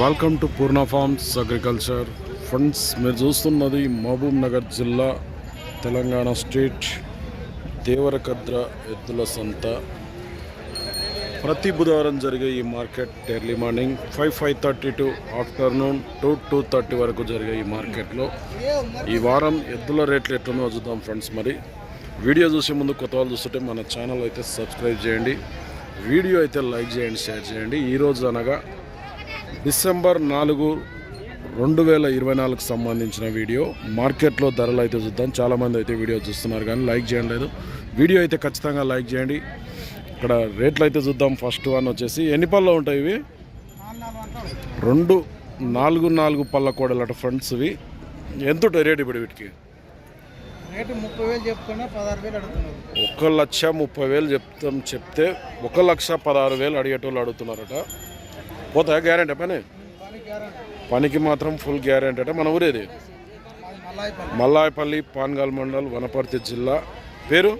Welcome to Purna farms agriculture funds మీరు చూస్తున్నది మహబూబ్ నగర్ జిల్లా తెలంగాణ స్టేట్ దేవరకద్ర ఎద్దుల సంత. ప్రతి బుధవారం జరిగే ఈ market early morning five five thirty to afternoon two two thirty వరకు జరిగే ఈ మార్కెట్లో. ఈ వారం ఎద్దుల రేట్లు ఎట్లున్నో చూద్దాం ఫ్రెండ్స్ మరి. వీడియో చూసే ముందు కొత్త వాళ్ళు చూస్తుంటే మన ఛానల్ అయితే సబ్స్క్రైబ్ చేయండి. వీడియో అయితే లైక్ చేయండి షేర్ చేయండి. ఈరోజు అనగా డిసెంబర్ నాలుగు రెండు వేల ఇరవై నాలుగుకి సంబంధించిన వీడియో. మార్కెట్లో ధరలు అయితే చూద్దాం. చాలామంది అయితే వీడియో చూస్తున్నారు కానీ లైక్ చేయండి లేదు. వీడియో అయితే ఖచ్చితంగా లైక్ చేయండి. ఇక్కడ రేట్లు అయితే చూద్దాం. ఫస్ట్ వన్ వచ్చేసి ఎన్ని పళ్ళు ఉంటాయి ఇవి? రెండు నాలుగు నాలుగు పళ్ళ కోడలట ఫ్రంట్స్ ఇవి. ఎంత ఉంటాయి రేట్ ఇప్పుడు వీటికి? ఒక లక్ష ముప్పై వేలు చెప్తాం చెప్తే ఒక లక్ష పదహారు వేలు అడిగేటోళ్ళు అడుగుతున్నారట. పోతాయా గ్యారెంటీ పని? పనికి మాత్రం ఫుల్ గ్యారెంటీ అంటే మన ఊరేది? మల్లాయపల్లి పాన్గాల్ మండల్ వనపర్తి జిల్లా. పేరు?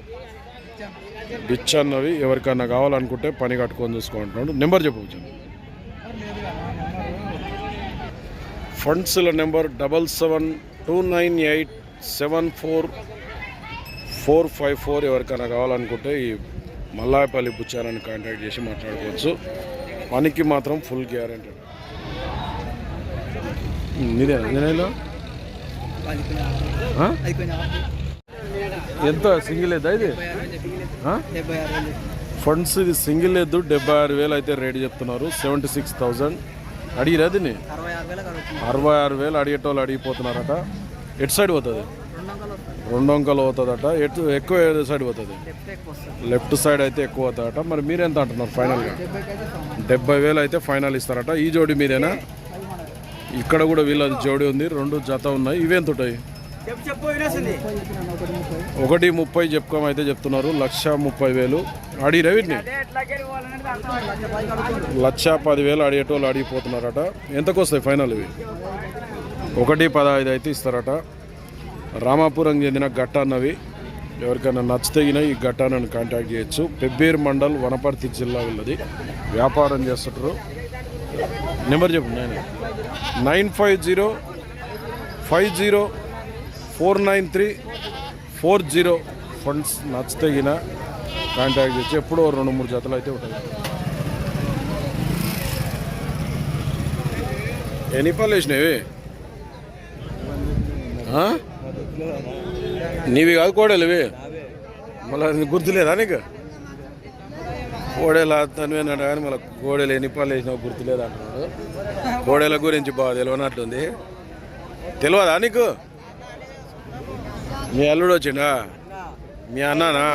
బిచ్చన్నవి. ఎవరికన్నా కావాలనుకుంటే పని కట్టుకొని చూసుకుంటున్నాడు నెంబర్ చెప్పవచ్చు ఫండ్స్ల number double seven two nine eight seven four four five four ఎవరికైనా కావాలనుకుంటే ఈ మల్లాయపల్లి బుచ్చారాన్ని కాంటాక్ట్ చేసి మాట్లాడుకోవచ్చు. పనికి మాత్రం ఫుల్ గ్యారెంటీ. ఇదే అంజనేయులు ఎంత? సింగిల్ ఎద్దా ఇది? ఫండ్స్ ఇది సింగిల్ ఎద్దు డెబ్బై ఆరు వేలు అయితే రేట్ చెప్తున్నారు. Seventy six thousand. అడిగిరా దీన్ని? అరవై ఆరు వేలకు అడుగుతున్నారు అరవై ఆరు వేలు అడిగేటోళ్ళు అడిగిపోతున్నారట. ఎటు సైడ్ పోతుంది? రెండు వందలు పోతుందట. అంకలు అవుతుందట ఎటు ఎక్కువ సైడ్ పోతుంది? లెఫ్ట్ సైడ్ అయితే ఎక్కువ అవుతుందట మరి మీరెంత అంటున్నారు ఫైనల్గా డెబ్బై వేలు అయితే ఫైనల్ ఇస్తారట. ఈ జోడి మీదేనా? ఇక్కడ కూడా వీళ్ళది జోడి ఉంది. రెండు జత ఉన్నాయి. ఇవేంత ఉంటాయి? ఒకటి ముప్పై చెప్పుకోమైతే చెప్తున్నారు. లక్ష ముప్పై వేలు. అడిగిరా వీటిని? లక్ష లక్ష పదివేలు అడిగేటోళ్ళు అడిగిపోతున్నారట ఎంతకు వస్తాయి ఫైనల్ ఇవి? ఒకటి పదహైదు అయితే ఇస్తారట. రామాపురం చెందిన ఘట్టాన్నవి ఎవరికైనా నచ్చితగిన ఈ గట్టానని కాంటాక్ట్ చేయొచ్చు. పెబ్బేరు మండల్ వనపర్తి జిల్లా వీళ్ళది వ్యాపారం చేస్తుంటారు నెంబర్ చెప్పు నేను. Nine five zero five zero four nine three four zero. Funds నచ్చితగిన contact చేయొచ్చు. ఎప్పుడో రెండు మూడు జతలు అయితే ఉంటాయి. ఎన్ని పళ్ళు వేసినవి నీవి కాదు కోడలివి? ఇవి మళ్ళీ గుర్తులేదా నీకు? కోడేలు తను కానీ మళ్ళీ కోడెలు ఎన్ని పళ్ళు వేసినావు గుర్తులేదు అంటున్నాడు కోడేల గురించి బాగా తెలియనట్టుంది. తెలియదా నీకు? మీ అల్లుడు వచ్చిండా? మీ అన్నానా?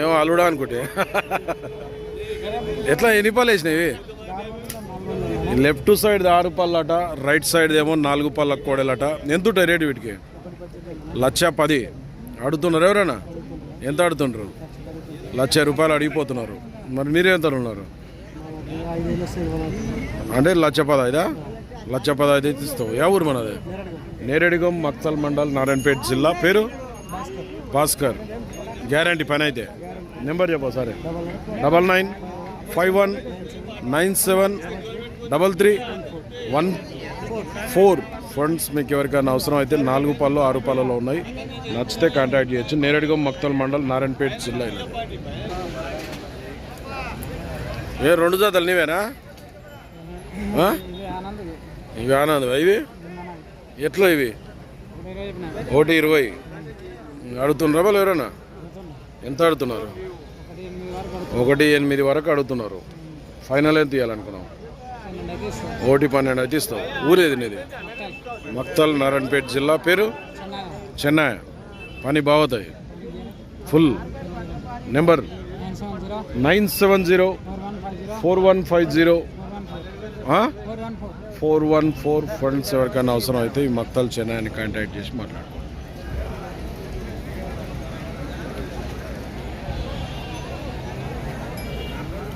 ఏమో అల్లుడా అనుకుంటే. ఎట్లా ఎన్ని పళ్ళు వేసినవి లెఫ్ట్ సైడ్ ఆరు పళ్ళట రైట్ సైడ్ ఏమో నాలుగు పళ్ళ కోడలట. ఎంత ఉంటాయి రేటు వీటికి? లక్ష పది. అడుగుతున్నారు ఎవరైనా? ఎంత అడుగుతుంటారు లక్ష రూపాయలు అడిగిపోతున్నారు. మరి మీరు ఉన్నారు అంటే లక్ష పదైదా లక్ష పది అయితే ఇస్తావు. ఏ ఊరు మనది? నేరేడిగం మక్తల్ మండల్ నారాయణపేట జిల్లా. పేరు? భాస్కర్. గ్యారంటీ పని అయితే. నెంబర్ చెప్పు సరే double nine five one nine seven double three one four. Funds మీకు ఎవరికైనా అవసరం అయితే నాలుగు పళ్ళు ఆరు పళ్ళలో ఉన్నాయి. నచ్చితే కాంటాక్ట్ చేయొచ్చు. నేరేడుగం మక్తల్ మండల్ నారాయణపేట జిల్లా ఏ రెండు జాతలు నీవేనా? ఆనంద్ ఇవి ఆనందం ఇవి? ఎట్లా ఇవి? ఒకటి ఇరవై. అడుగుతున్నారా వాళ్ళు ఎవరైనా? ఎంత అడుగుతున్నారు? ఒకటి ఎనిమిది వరకు అడుగుతున్నారు. ఫైనల్ ఎంత ఇవ్వాలనుకున్నాం ఒకటి పన్నెండు అయితే ఊరేది నీది? మక్తల్ నారాయణపేట జిల్లా పేరు? చెన్నై. పని బాగుతాయి. Full. Number? Nine seven zero four one five zero. Four one four funds ఎవరికైనా అవసరం అయితే ఈ మక్తల్ చెన్నైని కాంటాక్ట్ చేసి మాట్లాడు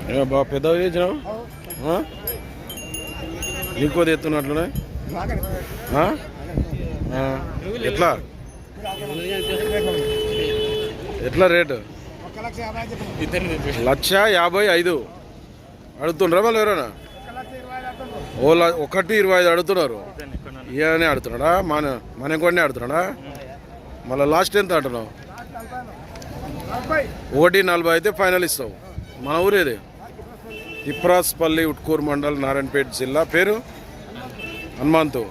బా బాగా పెద్దవి చేసినావు? ఆ? ఇంకోది ఎత్తున్నట్లునే ఎట్లా? ఎట్లా రేటు? లక్ష యాభై ఐదు. అడుగుతుండ్రా వాళ్ళు ఎవరైనా? ఓ ఒకటి ఇరవై ఐదు అడుగుతున్నారు. ఇవన్నీ ఆడుతున్నాడా? మన మన కొన్ని ఆడుతున్నాడా? మళ్ళీ లాస్ట్ ఎంత అంటున్నావు? ఒకటి నలభై అయితే ఫైనల్ ఇస్తావు. మన ఊరేది? ఇప్రాస్పల్లి ఉట్కూరు మండల్ నారాయణపేట జిల్లా పేరు హనుమంతు.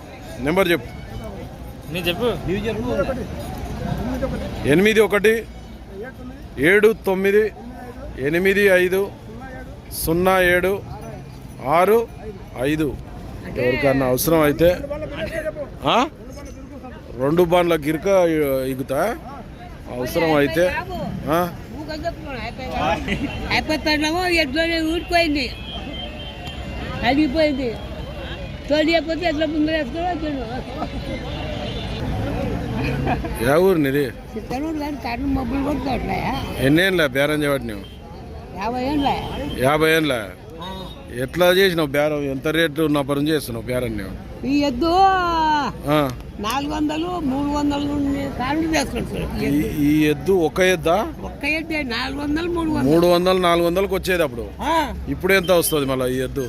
నెంబర్ చెప్పు. చెప్పు. ఎనిమిది ఒకటి ఏడు తొమ్మిది ఎనిమిది ఐదు సున్నా ఏడు ఆరు ఐదు. ఎవరికన్నా అవసరం అయితే? రెండు బండ్ల గిరిక ఇగుతా? అవసరం అయితే? అయిపోతున్నాము ఎట్లోనే ఊడిపోయింది. అడిగిపోయింది తోలియకపోతే ఎట్లా ముందు వేసుకోవచ్చు ఏ ఊరు నీది? చిత్తనూరు కానీ కర్ణ మబ్బులు కొట్టుకోవట్లేయా ఎన్నేళ్ళ బేరం చేయబట్టి నువ్వు యాభై ఏళ్ళ? యాభై ఏళ్ళ? ఎట్లా చేసినావు బేరం? ఎంత రేటు ఉన్న పరం చేస్తున్నావు బేరం నువ్వు ఈ ఎద్దు. నాలుగు వందలు మూడు వందలు కాళ్ళు చేసుకుంటారు ఈ- ఈ ఎద్దు ఒక ఎద్దా? మూడు వందలు నాలుగు వందలకు వచ్చేది అప్పుడు. ఇప్పుడు ఎంత వస్తుంది మళ్ళీ ఈ ఎద్దు?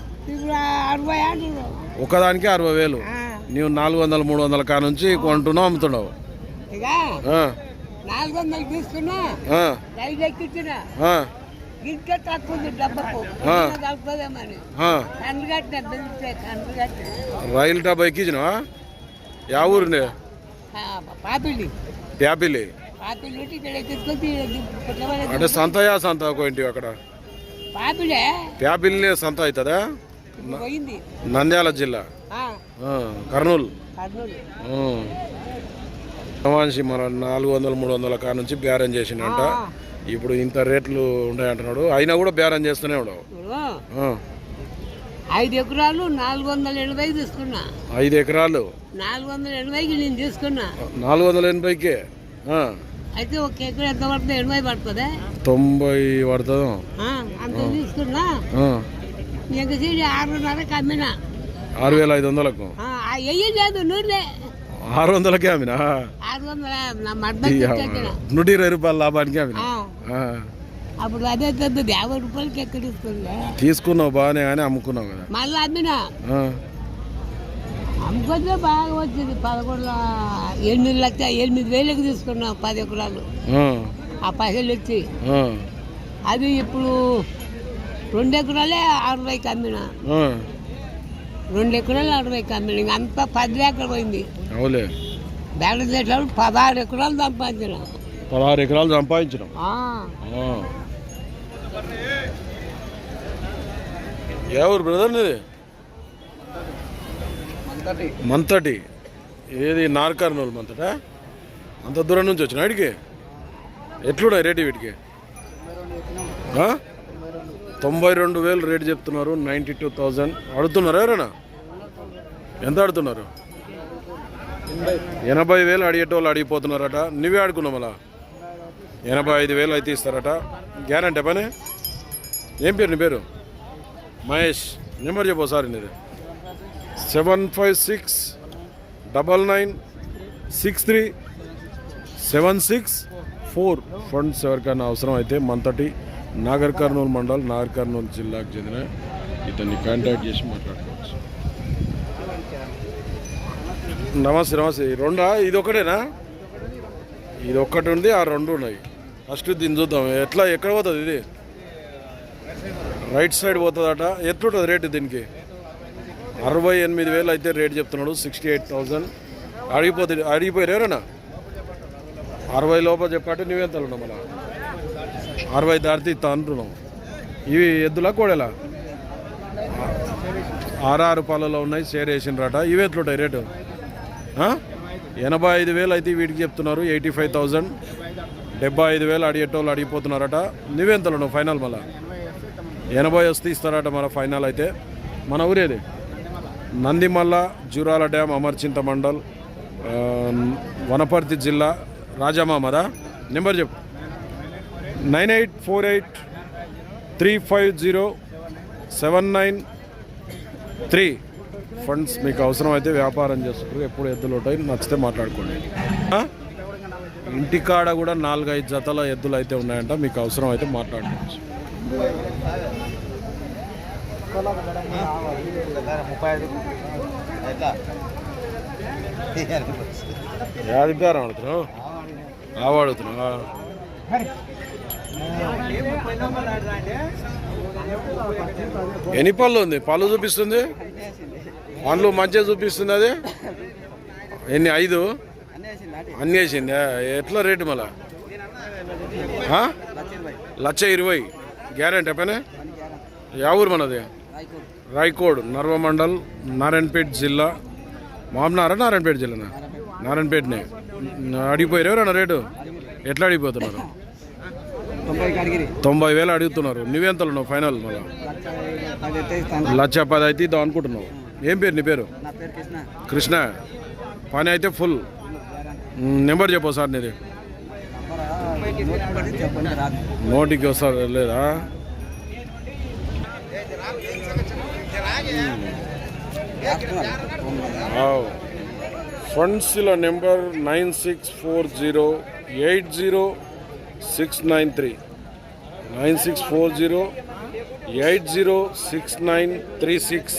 ఒకదానికి అరవై వేలు ఆ, నీవు నాలుగు వందలు మూడు వందల కా నుంచి కొంటున్నావు అమ్ముతున్నావు. రైలు డబ్బా ఎక్కించినావా? యా ఊరు ప్యాపిలి అంటే సంతయా సంత ఒకటి అక్కడ? పాపిడే ప్యాపిల్లి సంత అవుతుందా? నంద్యాల జిల్లా. కర్నూలు. సమాన్సి మన నాలుగు వందలు మూడు వందల కా నుంచి బేరం చేసిండంట. ఇప్పుడు ఇంత రేట్లు ఉన్నాయంటున్నాడు. అయినా కూడా బేరం చేస్తూనే ఉండవు ఐదు ఎకరాలు నాలుగు వందల ఎనభై తీసుకున్నా. ఐదు ఎకరాలు. నాలుగు వందల ఎనభైకి నేను తీసుకున్నా. నాలుగు వందల ఎనభైకే. అయితే ఒక ఎకరం ఎంత పడుతుంది? ఎనభై పడుతుంది? తొంభై పడుతుంది. అంత తీసుకున్నా? ఇంక సీడి ఆరున్నరకి అమ్మినా ఆరు వేల ఐదు వందలకు. వెయ్యి లేదు నూనె ఆరు వందలకే అమ్మినా? ఆరు వందల. నూట ఇరవై రూపాయల లాభానికి అమ్మినా? అప్పుడు అదే పెద్ద యాభై రూపాయలకి ఎక్కడ ఇస్తుంది తీసుకున్నావు బాగానే కానీ అమ్ముకున్నావు కదా. మళ్ళీ అమ్మినా? ఆ, అమ్ముకొస్తే బాగా వచ్చింది. పదకొండు ఎనిమిది లక్ష ఎనిమిది వేలకు తీసుకున్నాం పది ఎకరాలు. ఆ, పైసలు వచ్చి. అది ఇప్పుడు రెండు ఎకరాలే అరవైకి అమ్మిన. ఆ, రెండు ఎకరాలు అరవైకి అమ్మిన. ఇంక అంతా పది ఎకరం పోయింది. బేడ చేసినప్పుడు పదహారు ఎకరాలు సంపాదించిన. పదహారు ఎకరాలు సంపాదించినాం. ఊరు బ్రదర్ నీది? మంతటి. ఏది నార్కర్నూలు మంతటా? అంత దూరం నుంచి వచ్చిన ఆడికి ఎట్లున్నాయి రేటు వీటికి? తొంభై రెండు వేలు రేటు చెప్తున్నారు నైంటీ టూ థౌజండ్. అడుగుతున్నారు ఎవరైనా? ఎంత అడుగుతున్నారు? ఎనభై వేలు అడిగేటోళ్ళు అడిగిపోతున్నారట. నువ్వే ఆడుకున్నావు మళ్ళా. ఎనభై ఐదు వేలు అయితే ఇస్తారట. గ్యారంటీ పని? ఏం పేరు నీ పేరు? మహేష్. నెంబర్ చెప్పు సార్ నీది. Seven five six double nine six three seven six four funds ఎవరికైనా అవసరం అయితే మంతటి నాగర్ కర్నూలు మండల్ నాగర్ కర్నూలు జిల్లాకు చెందిన ఇతన్ని కాంటాక్ట్ చేసి మాట్లాడుకోవచ్చు. నమస్తే నమస్తే. రెండా? ఇది ఒకటేనా? ఇది ఒక్కటి ఉంది ఆ రెండు ఉన్నాయి. ఫస్ట్ దీన్ని చూద్దాం. ఎట్లా? ఎక్కడ పోతుంది ఇది? రైట్ సైడ్ పోతుందట. ఎట్లుంటుంది రేటు దీనికి? అరవై ఎనిమిది వేలు అయితే రేట్ చెప్తున్నాడు సిక్స్టీ ఎయిట్ థౌజండ్ అడిగిపోతుంది అడిగిపోయారు ఎవరన్నా? అరవై లోపల చెప్పంటే నువ్వేం ఉన్నావు మళ్ళా? అరవై దాటితే ఇస్తా అంటున్నావు. ఇవి ఎద్దులా కోడెలా? ఆర్ఆర్ పాలలో ఉన్నాయి షేర్ వేసినరాట. ఇవి ఎట్లుంటాయి రేటు? ఎనభై ఐదు వేలు అయితే వీటికి చెప్తున్నారు ఎయిటీ ఫైవ్ థౌజండ్ డెబ్బై ఐదు వేలు అడిగేటోళ్ళు అడిగిపోతున్నారట. నువ్వెంతలో ఉన్నావు ఫైనల్ మళ్ళా? ఎనభై వస్తే ఇస్తారట మన ఫైనల్ అయితే. మన ఊరేది? నందిమల్ల జూరాల డ్యామ్ అమర్చింత మండల్ వనపర్తి జిల్లా రాజమామదా నెంబర్ చెప్పు. Nine eight four eight three five zero seven nine three. Funds మీకు అవసరమైతే వ్యాపారం చేసుకుంటారు ఎప్పుడు ఎద్దులు ఉంటాయి నచ్చితే మాట్లాడుకోండి. ఇంటికాడ కూడా నాలుగైదు జతల ఎద్దులు అయితే ఉన్నాయంట మీకు అవసరం అయితే మాట్లాడుకోవచ్చు. ముప్పై ఐదు ఎట్లా యాది బేరం ఆడుతున్నావు ఆవు ఆడుతున్నావా ఎన్ని పళ్ళు ఉంది? పళ్ళు చూపిస్తుంది? పండ్లు మంచిగా చూపిస్తుంది అది? ఎన్ని? ఐదు? అన్ని వేసింది? ఎట్లా రేటు మళ్ళా? లక్ష ఇరవై. గ్యారెంటీ పైన యా ఊరు మనది? రాయకోడ్. నర్వ మండల్ నారాయణపేట జిల్లా. మామనారా? నారాయణపేట జిల్లానా? నారాయణపేటనే. అడిగిపోయారు ఎవరన్నా రేటు? ఎట్లా అడిగిపోతున్నారు? తొంభై వేలు అడుగుతున్నారు. నువ్వెంతలు ఉన్నావు ఫైనల్ మళ్ళా? లక్ష పది అయితే ఇద్దాం అనుకుంటున్నావు. ఏం పేరు నీ పేరు? కృష్ణ. పని అయితే ఫుల్. నెంబర్ చెప్పు సార్ నీది. నోటికి వస్తారు లేదా ఫండ్స్ల number nine six four zero eight zero six nine three. Nine six four zero eight zero six nine three six.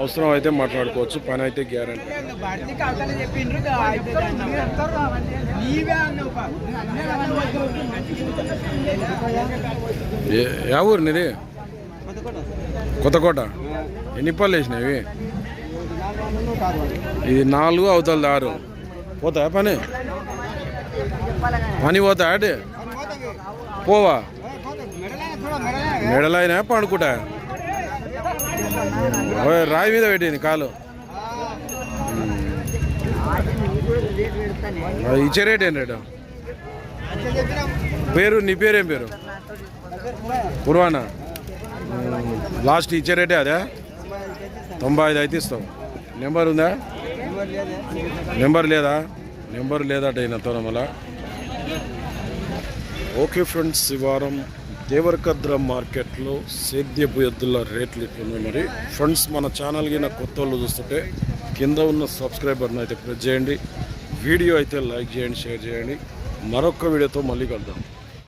అవసరం అయితే మాట్లాడుకోవచ్చు. పని అయితే గ్యారంటీ. యా ఊరు నీది? కొత్తకోట ఎన్ని పళ్ళు వేసినవి ఇది నాలుగు అవతల ఆరు. పోతా పని? పని పోతా అటే? పోవా? మెడలైనా పండుకుంటా. రాయి మీద పెట్టింది కాలు. ఇచ్చే రేట్ ఏం రేటు? పేరు నీ పేరేం పేరు? పుర్వానా లాస్ట్ ఇచ్చే రేటే అదే? తొంభై ఐదు అయితే ఇస్తాం. నెంబర్ ఉందా? నెంబర్ లేదా? నెంబర్ లేదట ఈయనతో మళ్ళా. ఓకే ఫ్రెండ్స్ ఈ వారం దేవరకద్ర మార్కెట్లో సేద్యపు ఎద్దుల రేట్లు ఇట్లున్నాయి మరి. ఫ్రెండ్స్ మన ఛానల్కి నా కొత్త వాళ్ళు చూస్తుంటే కింద ఉన్న సబ్స్క్రైబర్ని అయితే ప్రెస్ చేయండి. వీడియో అయితే లైక్ చేయండి షేర్ చేయండి. మరొక వీడియోతో మళ్ళీ కలుద్దాం.